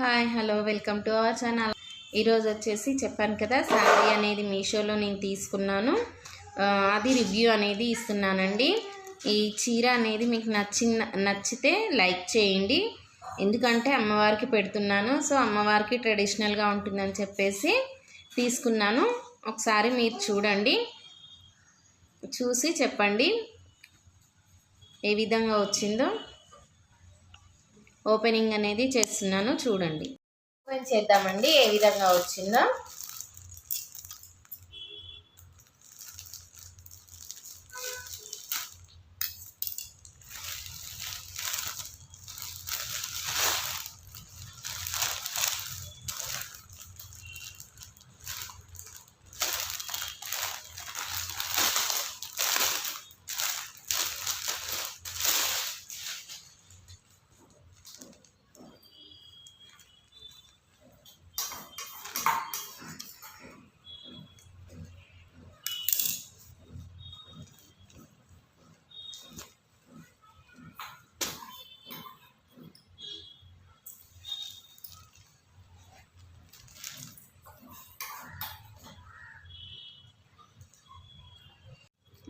Hi hello welcome to our channel. ఈరోజు వచ్చేసి చెప్పాను కదా శారీ అనేది మీషోలో నేను తీసుకున్నాను. అది రివ్యూ అనేది ఇస్తున్నానండి. ఈ చీర అనేది మీకు నచ్చిన నచ్చితే లైక్ చేయండి. ఎందుకంటే అమ్మవారికి పెడుతున్నాను సో అమ్మవారికి ట్రెడిషనల్గా ఉంటుందని చెప్పేసి తీసుకున్నాను. ఒకసారి మీరు చూడండి. చూసి చెప్పండి ఏ విధంగా వచ్చిందో. ఓపెనింగ్ అనేది చేస్తున్నాను చూడండి. ఓపెన్ చేద్దామండి ఏ విధంగా వచ్చిందో.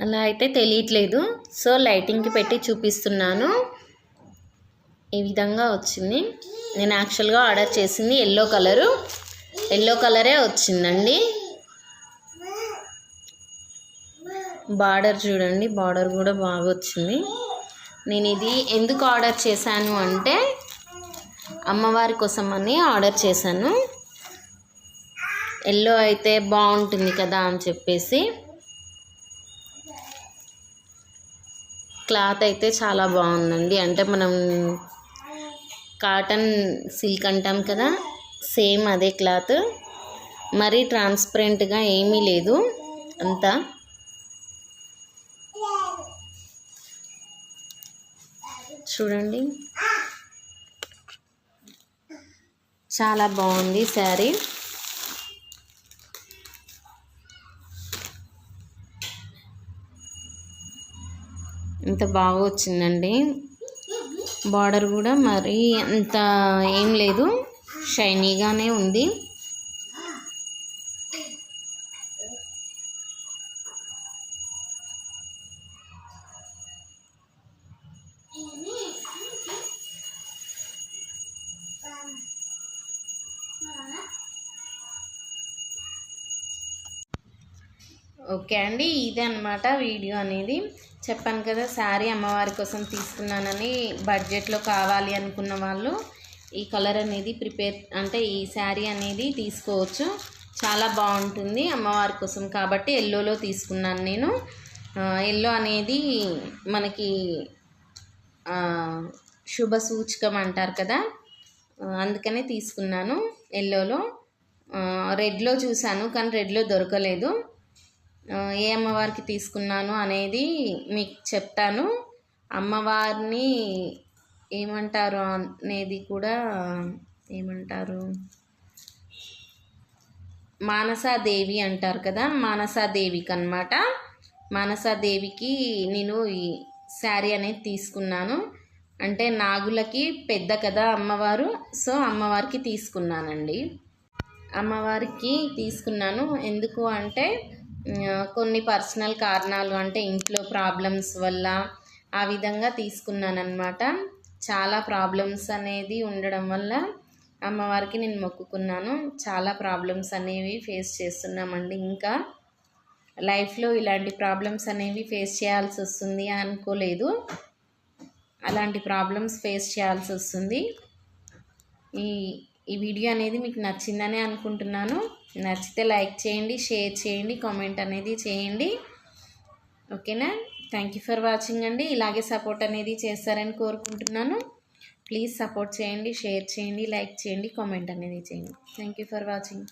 అలా అయితే తెలియట్లేదు. సో లైటింగ్కి పెట్టి చూపిస్తున్నాను. ఈ విధంగా వచ్చింది. నేను యాక్చువల్గా ఆర్డర్ చేసింది ఎల్లో కలరు. ఎల్లో కలరే వచ్చిందండి. బార్డర్ చూడండి. బార్డర్ కూడా బాగా వచ్చింది. నేను ఇది ఎందుకు ఆర్డర్ చేశాను అంటే అమ్మవారి కోసం అని ఆర్డర్ చేశాను. ఎల్లో అయితే బాగుంటుంది కదా అని చెప్పేసి. క్లాత్ అయితే చాలా బాగుందండి. అంటే మనం కాటన్ సిల్క్ అంటాం కదా సేమ్ అదే క్లాత్. మరీ ట్రాన్స్పరెంట్గా ఏమీ లేదు. అంతా. చూడండి. చాలా బాగుంది శారీ. ఇంత బాగా వచ్చిందండి. బార్డర్ కూడా మరీ అంత ఏం లేదు. షైనీగానే ఉంది. ఓకే అండి ఇదే అనమాట వీడియో అనేది. చెప్పాను కదా శారీ అమ్మవారి కోసం తీసుకున్నానని బడ్జెట్లో కావాలి అనుకున్న వాళ్ళు ఈ కలర్ అనేది ప్రిపేర్ అంటే ఈ శారీ అనేది తీసుకోవచ్చు. చాలా బాగుంటుంది అమ్మవారి కోసం కాబట్టి ఎల్లోలో తీసుకున్నాను నేను. ఎల్లో అనేది మనకి శుభ సూచకం అంటారు కదా అందుకనే తీసుకున్నాను ఎల్లోలో. రెడ్లో చూశాను కానీ రెడ్లో దొరకలేదు. ఏ అమ్మవారికి తీసుకున్నాను అనేది మీకు చెప్తాను. అమ్మవారిని ఏమంటారు అనేది కూడా ఏమంటారు? మానసాదేవి అంటారు కదా మానసాదేవికి అనమాట మానసాదేవికి నేను ఈ శారీ అనేది తీసుకున్నాను. అంటే నాగులకి పెద్ద కదా అమ్మవారు సో అమ్మవారికి తీసుకున్నానండి. అమ్మవారికి తీసుకున్నాను. ఎందుకు అంటే కొన్ని పర్సనల్ కారణాలు అంటే ఇంట్లో ప్రాబ్లమ్స్ వల్ల ఆ విధంగా తీసుకున్నాను చాలా ప్రాబ్లమ్స్ అనేది ఉండడం వల్ల అమ్మవారికి నేను మొక్కుకున్నాను. చాలా ప్రాబ్లమ్స్ అనేవి ఫేస్ చేస్తున్నామండి. ఇంకా లైఫ్లో ఇలాంటి ప్రాబ్లమ్స్ అనేవి ఫేస్ చేయాల్సి వస్తుంది అనుకోలేదు. అలాంటి ప్రాబ్లమ్స్ ఫేస్ చేయాల్సి వస్తుంది. ఈ ఈ వీడియో అనేది మీకు నచ్చిందని అనుకుంటున్నాను. నచ్చితే లైక్ చేయండి షేర్ చేయండి కామెంట్ అనేది చేయండి. ఓకేనా? థ్యాంక్ యూ ఫర్ వాచింగ్ అండి. ఇలాగే సపోర్ట్ అనేది చేస్తారని కోరుకుంటున్నాను. ప్లీజ్ సపోర్ట్ చేయండి షేర్ చేయండి లైక్ చేయండి కామెంట్ అనేది చేయండి. Thank you for watching